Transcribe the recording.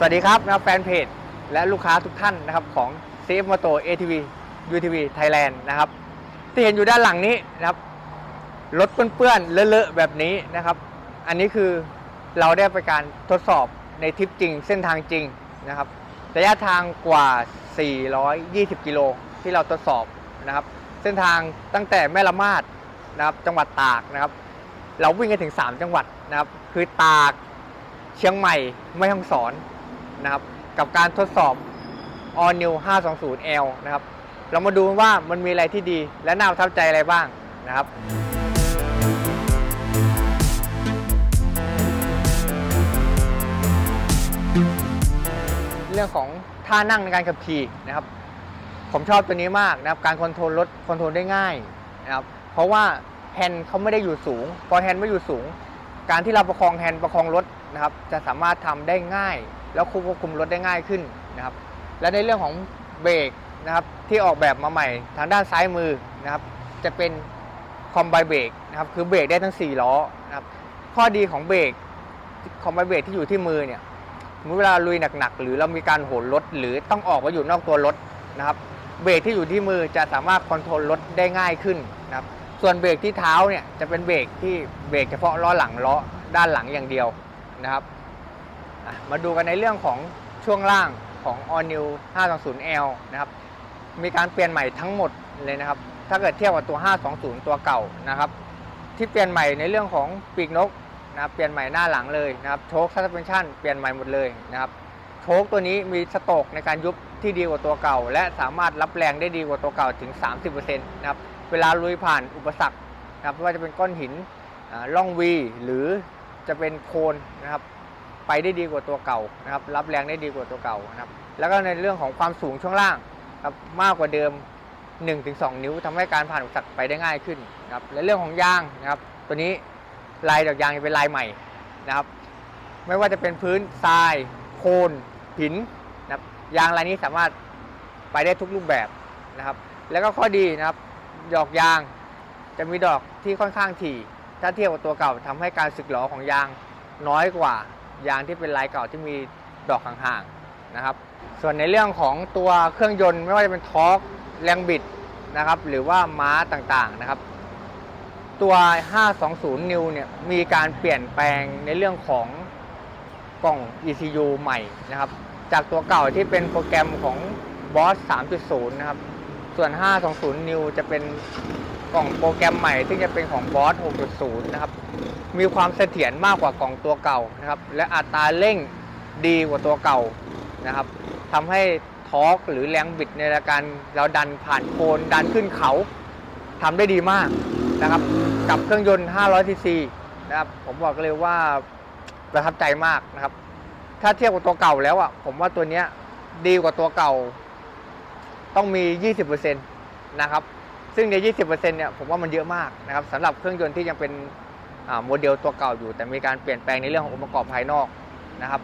สวัสดีครับนะแฟนเพจและลูกค้าทุกท่านนะครับของ CF Moto ATV UTV Thailand นะครับ ที่เห็นอยู่ด้านหลังนี้นะครับรถเปื้อนๆเลอะๆแบบนี้นะครับ อันนี้คือเราได้ไปการทดสอบในทริปจริงเส้นทางจริงนะครับระยะทางกว่า 420 กิโลที่เราทดสอบนะครับ เส้นทางตั้งแต่แม่ละมาดนะครับจังหวัดตากนะครับ เราวิ่งกันถึง 3 จังหวัดนะครับ คือตากเชียงใหม่ไม่ฮ่องสอน นะครับ กับการทดสอบ All New 520L นะครับ เรามาดูว่ามันมีอะไรที่ดีและน่าประทับใจอะไรบ้างนะครับเรื่องของท่านั่งในการขับขี่นะครับ ผมชอบตัวนี้มากนะครับ การคอนโทรลรถคอนโทรลได้ง่ายนะครับ เพราะว่าแฮนด์เขาไม่ได้อยู่สูง พอแฮนด์ไม่อยู่สูง การที่เราประคองแฮนด์ประคองรถนะครับ จะสามารถทำได้ง่าย แล้วควบคุมรถได้ง่ายขึ้นนะครับ และในเรื่องของเบรกนะครับที่ออกแบบมาใหม่ทางด้านซ้ายมือนะครับ จะเป็นคอมไบเบรกนะครับคือเบรกได้ทั้ง 4 ล้อนะครับข้อดีของเบรกคอมไบเบรกที่อยู่ที่มือเนี่ยสมมติเวลาลุยหนักๆ หรือเรามีการโหนรถ หรือต้องออกมาอยู่นอกตัวรถนะครับ เบรกที่อยู่ที่มือจะสามารถคอนโทรลรถได้ง่ายขึ้นนะครับส่วนเบรกที่เท้าเนี่ยจะเป็นเบรกที่เบรกเฉพาะล้อหลังล้อด้านหลังอย่างเดียวนะครับ มาดูกันในเรื่องของช่วงล่างของ All New 520L นะครับ มีการเปลี่ยนใหม่ทั้งหมดเลยนะครับ ถ้าเกิดเทียบกับตัว 520 ตัวเก่านะครับ ที่เปลี่ยนใหม่ในเรื่องของปีกนกนะครับ เปลี่ยนใหม่หน้าหลังเลยนะครับ โชคซัสเพนชั่นเปลี่ยนใหม่หมดเลยนะครับ โชคตัวนี้มีสโตกในการยุบที่ดีกว่าตัวเก่า และสามารถรับแรงได้ดีกว่าตัวเก่าถึง 30%นะครับ เวลาลุยผ่านอุปสรรคนะครับไม่ว่าจะเป็นก้อนหินอ่าล่องวีหรือจะเป็นโคลนนะครับ ไปได้ดีกว่าตัวเก่านะครับ รับแรงได้ดีกว่าตัวเก่านะครับ แล้วก็ในเรื่องของความสูงช่วงล่างครับมากกว่าเดิม 1-2 นิ้วทำให้การผ่านอุปสรรคไปได้ง่ายขึ้นนะครับ และเรื่องของยางนะครับ ตัวนี้ลายดอกยางจะเป็นลายใหม่นะครับ ไม่ว่าจะเป็นพื้นทราย โคลนหินนะครับ ยางลายนี้สามารถไปได้ทุกรูปแบบนะครับ แล้วก็ข้อดีนะครับ ดอกยางจะมีดอกที่ค่อนข้างถี่ ถ้าเทียบกับตัวเก่าทำให้การสึกหรอของยางน้อยกว่า ยางที่เป็นลายเก่าที่มีดอกห่างๆนะครับ ส่วนในเรื่องของตัวเครื่องยนต์ไม่ว่าจะเป็นทอร์กแรงบิดนะครับหรือว่าม้าต่างๆนะครับ ตัว 520 นิวเนี่ยมีการเปลี่ยนแปลงในเรื่องของกล่อง ECU ใหม่นะครับ จากตัวเก่าที่เป็นโปรแกรมของ BOSS 3.0 นะครับ ส่วน 520 New จะเป็นกล่องโปรแกรมใหม่ ซึ่งจะเป็นของ BOSS 6.0 นะครับ มีความเสถียรมากกว่ากล่องตัวเก่านะครับ และอัตราเร่งดีกว่าตัวเก่านะครับทำให้ทอร์กหรือแรงบิดในการเราดันผ่านโคนดันขึ้นเขาทำได้ดีมากนะครับ กับเครื่องยนต์ 500 cc นะครับผมบอกเลยว่าประทับใจมากนะครับ ถ้าเทียบกับตัวเก่าแล้วอะผมว่าตัวเนี้ยดีกว่าตัวเก่า ต้องมี 20%นะครับ ซึ่งใน 20%เนี่ยผมว่ามันเยอะมากนะครับสำหรับเครื่องยนต์ที่ยังเป็น โมเดลตัวเก่าอยู่ แต่มีการเปลี่ยนแปลงในเรื่องขององค์ประกอบภายนอกนะครับ